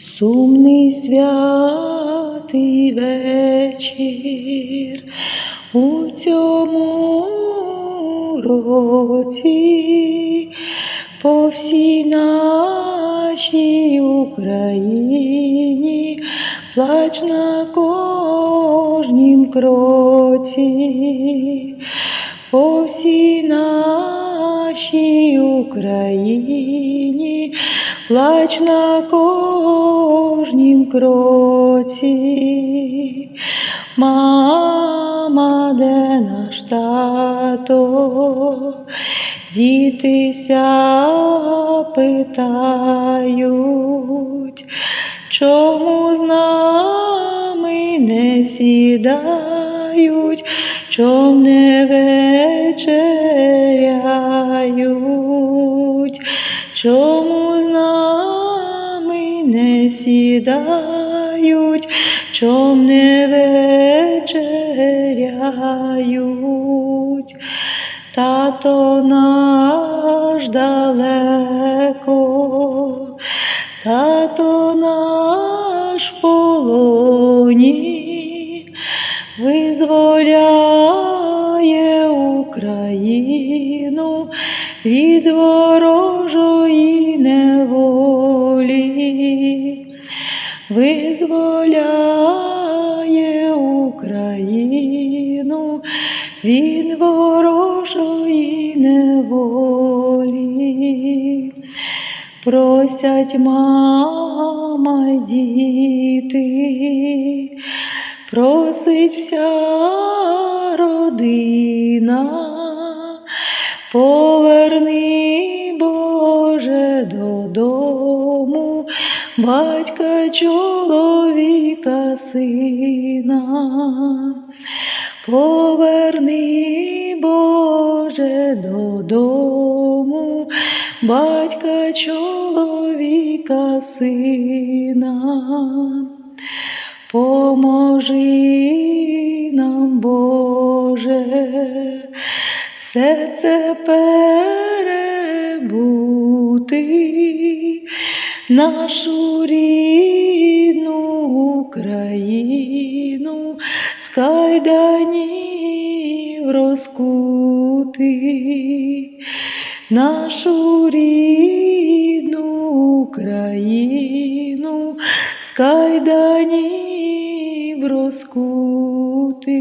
Сумний святий вечір у цьому році. По всій нашій Україні плач на кожнім кроці, по всій нашій Україні плач на кожнім кроці. Мама, де наш тато? Дітися питають, чому з нами не сідають, чом не вечеряють, чому не сідають, чом не вечеряють. Тато наш далеко, тато наш полоні, визволяє Україну від ворожої визволяє Україну від ворожої неволі. Просять мама діти, просить вся родина, поверни, Боже, додому, батька чоловіка сина. Поверни, Боже, додому, батька чоловіка сина, поможи нам, Боже, все це перебути, нашу рідну Україну. З кайданів розкути, нашу рідну Україну. З кайданів розкути.